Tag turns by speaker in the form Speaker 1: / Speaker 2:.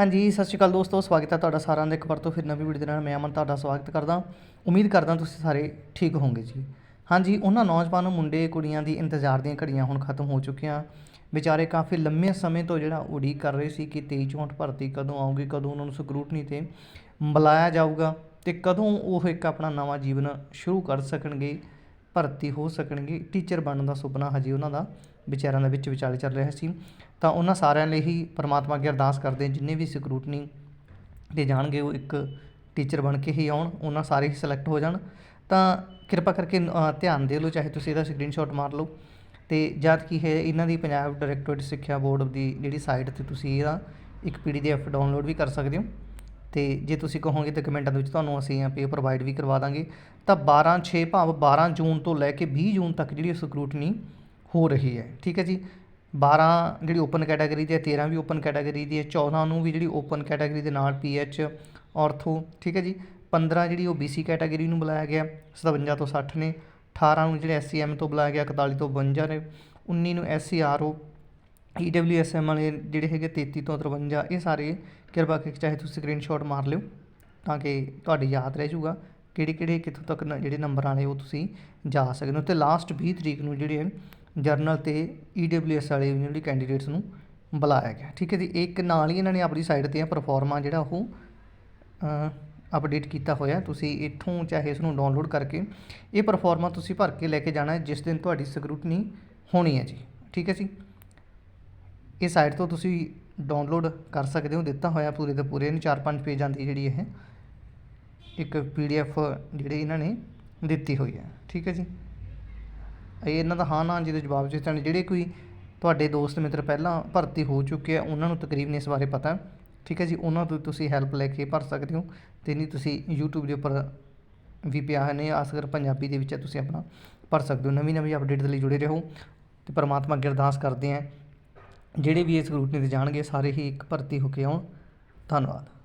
Speaker 1: ਹਾਂਜੀ, ਸਤਿ ਸ਼੍ਰੀ ਅਕਾਲ ਦੋਸਤੋ, ਸਵਾਗਤ ਹੈ ਤੁਹਾਡਾ ਸਾਰਿਆਂ ਦਾ ਇੱਕ ਵਾਰ ਤੋਂ ਫਿਰ ਨਵੀਂ ਵੀਡੀਓ ਦੇ ਨਾਲ। ਮੈਂ ਅਮਨ, ਤੁਹਾਡਾ ਸਵਾਗਤ ਕਰਦਾ। ਉਮੀਦ ਕਰਦਾ ਤੁਸੀਂ ਸਾਰੇ ਠੀਕ ਹੋਵੋਗੇ ਜੀ। ਹਾਂਜੀ, ਉਹਨਾਂ ਨੌਜਵਾਨ ਮੁੰਡੇ, ਕੁੜੀਆਂ ਦੀ ਇੰਤਜ਼ਾਰ ਦੀਆਂ ਘੜੀਆਂ ਹੁਣ ਖਤਮ ਹੋ ਚੁੱਕੀਆਂ। ਵਿਚਾਰੇ ਕਾਫੀ ਲੰਮੇ ਸਮੇਂ ਤੋਂ ਜਿਹੜਾ ਉਡੀਕ ਕਰ ਰਹੇ ਸੀ ਕਿ 23 ਚੌਂਠ ਭਰਤੀ ਕਦੋਂ ਆਊਗੀ, ਕਦੋਂ ਉਹਨਾਂ ਨੂੰ ਸਕਰੂਟਨੀ ਤੇ ਬੁਲਾਇਆ ਜਾਊਗਾ ਤੇ ਕਦੋਂ ਉਹ ਇੱਕ ਆਪਣਾ ਨਵਾਂ ਜੀਵਨ ਸ਼ੁਰੂ ਕਰ ਸਕਣਗੇ। ਭਰਤੀ ਹੋ ਸਕਣਗੇ। ਟੀਚਰ ਬਣਨ ਦਾ ਸੁਪਨਾ ਹਜੇ ਉਹਨਾਂ ਦਾ ਵਿਚਾਰਾਂ ਦੇ ਵਿੱਚ ਵਿਚਾਲੇ ਚੱਲ ਰਿਹਾ ਸੀ। ਤਾਂ ਉਹਨਾਂ ਸਾਰਿਆਂ ਲਈ ਹੀ ਪਰਮਾਤਮਾ ਅੱਗੇ ਅਰਦਾਸ ਕਰਦੇ ਜਿੰਨੇ ਵੀ ਸਕਰੂਟਨੀ ਤੇ ਜਾਣਗੇ, ਉਹ ਇੱਕ ਟੀਚਰ ਬਣ ਕੇ ਹੀ ਆਉਣ। ਉਹਨਾਂ ਸਾਰੇ ਹੀ ਸਿਲੈਕਟ ਹੋ ਜਾਣ। ਤਾਂ ਕਿਰਪਾ ਕਰਕੇ ਧਿਆਨ ਦੇ ਲਓ, ਚਾਹੇ ਤੁਸੀਂ ਇਹਦਾ ਸਕਰੀਨਸ਼ਾਟ ਮਾਰ ਲਓ। ਤੇ ਜਦ ਕੀ ਹੈ, ਇਹਨਾਂ ਦੀ ਪੰਜਾਬ ਡਾਇਰੈਕਟੋਰੇਟ ਸਿੱਖਿਆ ਬੋਰਡ ਦੀ ਜਿਹੜੀ ਸਾਈਟ ਤੇ ਤੁਸੀਂ ਇਹਦਾ ਇੱਕ ਪੀਡੀਐਫ ਡਾਊਨਲੋਡ ਵੀ ਕਰ ਸਕਦੇ ਹੋ। ਅਤੇ ਜੇ ਤੁਸੀਂ ਕਹੋਗੇ ਤਾਂ ਕਮੈਂਟਾਂ ਦੇ ਵਿੱਚ ਤੁਹਾਨੂੰ ਅਸੀਂ ਆਪੇ ਪ੍ਰੋਵਾਈਡ ਵੀ ਕਰਵਾ ਦਾਂਗੇ। ਤਾਂ 12 6 ਭਾਵ 12 ਜੂਨ ਤੋਂ ਲੈ ਕੇ 20 ਜੂਨ ਤੱਕ ਜਿਹੜੀ ਸਕਰੂਟਨੀ ਹੋ ਰਹੀ ਹੈ। ਠੀਕ ਹੈ ਜੀ? 12 ਜਿਹੜੀ ਓਪਨ ਕੈਟਾਗਰੀ ਦੀ ਹੈ 13 ਵੀ ਓਪਨ ਕੈਟਾਗਰੀ ਦੀ ਹੈ 14 ਨੂੰ ਵੀ ਜਿਹੜੀ ਓਪਨ ਕੈਟਾਗਰੀ ਦੇ ਨਾਲ ਪੀਐਚ ਆਰਥੋ ਠੀਕ ਹੈ ਜੀ? 15 ਜਿਹੜੀ ਉਹ ਬੀਸੀ ਕੈਟਾਗਰੀ ਨੂੰ ਬੁਲਾਇਆ ਗਿਆ 57 ਤੋਂ 60 ਨੇ 18 ਨੂੰ ਜਿਹੜੇ ਐਸਸੀਐਮ ਤੋਂ ਬੁਲਾਇਆ ਗਿਆ 41 ਤੋਂ 52 ਨੇ 19 ਨੂੰ ਐਸਸੀਆਰਓ ਈਡਬਲਯੂਐਸਐਮ ਵਾਲੇ ਜਿਹੜੇ ਹੈਗੇ 33 ਤੋਂ 53 ਇਹ ਸਾਰੇ ਕਿਰਪਾ ਕਰਕੇ ਚਾਹੇ ਤੁਸੀਂ ਸਕਰੀਨਸ਼ਾਟ ਮਾਰ ਲਿਓ ਤਾਂ ਕਿ ਤੁਹਾਡੀ ਯਾਦ ਰਹਿ ਜਾਊਗਾ, ਕਿਹੜੇ ਕਿਹੜੇ ਕਿੱਥੋਂ ਤੱਕ ਜਿਹੜੇ ਨੰਬਰਾਂ ਨੇ ਉਹ ਤੁਸੀਂ ਜਾ ਸਕਦੇ ਹੋ। ਤੇ ਲਾਸਟ 20 ਤਰੀਕ ਨੂੰ ਜਿਹੜੇ ਜਰਨਲ ਤੇ ਈਡਬਲਯੂਐਸ ਵਾਲੇ ਜਿਹੜੇ ਕੈਂਡੀਡੇਟਸ ਨੂੰ ਬੁਲਾਇਆ ਗਿਆ। ਠੀਕ ਹੈ ਜੀ, ਇੱਕ ਨਾਲ ਹੀ ਇਹਨਾਂ ਨੇ ਆਪਣੀ ਸਾਈਡ ਤੇ ਪਰਫਾਰਮਾ ਜਿਹੜਾ ਉਹ ਅਪਡੇਟ ਕੀਤਾ ਹੋਇਆ। ਤੁਸੀਂ ਇੱਥੋਂ ਚਾਹੇ ਇਸ ਨੂੰ ਡਾਊਨਲੋਡ ਕਰਕੇ ਇਹ ਪਰਫਾਰਮਾ ਤੁਸੀਂ ਭਰ ਕੇ ਲੈ ਕੇ ਜਾਣਾ ਹੈ, ਜਿਸ ਦਿਨ ਤੁਹਾਡੀ ਸਕਰੂਟਨੀ ਹੋਣੀ ਹੈ ਜੀ। ਠੀਕ ਹੈ ਜੀ। ਇਹ ਸਾਈਟ ਤੋਂ ਤੁਸੀਂ ਡਾਊਨਲੋਡ ਕਰ ਸਕਦੇ ਹੋ ਦਿੱਤਾ ਹੋਇਆ ਪੂਰੇ ਦੇ ਪੂਰੇ ਨੂੰ 4-5 ਪੇਜਾਂ ਦੀ ਜਿਹੜੀ ਇਹ ਇੱਕ ਪੀਡੀਐਫ ਜਿਹੜੀ ਇਹਨਾਂ ਨੇ ਦਿੱਤੀ ਹੋਈ ਹੈ ਠੀਕ ਹੈ ਜੀ? ਇਹ ਇਹਨਾਂ ਦਾ ਹਾਂ ਨਾ ਜਿਹਦੇ ਜਵਾਬ ਚ ਤੁਹਾਨੂੰ ਜਿਹੜੇ ਕੋਈ ਤੁਹਾਡੇ ਦੋਸਤ ਮਿੱਤਰ ਪਹਿਲਾਂ ਭਰਤੀ ਹੋ ਚੁੱਕੇ ਆ ਉਹਨਾਂ ਨੂੰ ਤਕਰੀਬਨ ਇਸ ਬਾਰੇ ਪਤਾ ਠੀਕ ਹੈ ਜੀ? ਉਹਨਾਂ ਤੋਂ ਤੁਸੀਂ ਹੈਲਪ ਲੈ ਕੇ ਭਰ ਸਕਦੇ ਹੋ ਤੇ ਨਹੀਂ ਤੁਸੀਂ YouTube ਦੇ ਉੱਪਰ ਵੀ ਪਿਆ ਨੇ ਅਸਗਰ ਪੰਜਾਬੀ ਦੇ ਵਿੱਚ ਹੈ, ਤੁਸੀਂ ਆਪਣਾ ਭਰ ਸਕਦੇ ਹੋ। ਨਵੀਂ ਨਵੀਂ ਅਪਡੇਟ ਦੇ ਲਈ ਜੁੜੇ ਰਹੋ ਤੇ ਪਰਮਾਤਮਾ ਅੱਗੇ ਅਰਦਾਸ ਕਰਦੇ ਆ ਜਿਹੜੇ ਵੀ ਇਸ ਸਕਰੂਟਨੀ ਤੇ ਜਾਣਗੇ ਸਾਰੇ ਹੀ ਇੱਕ ਭਰਤੀ ਹੋ ਕੇ ਆਉਣ। ਧੰਨਵਾਦ।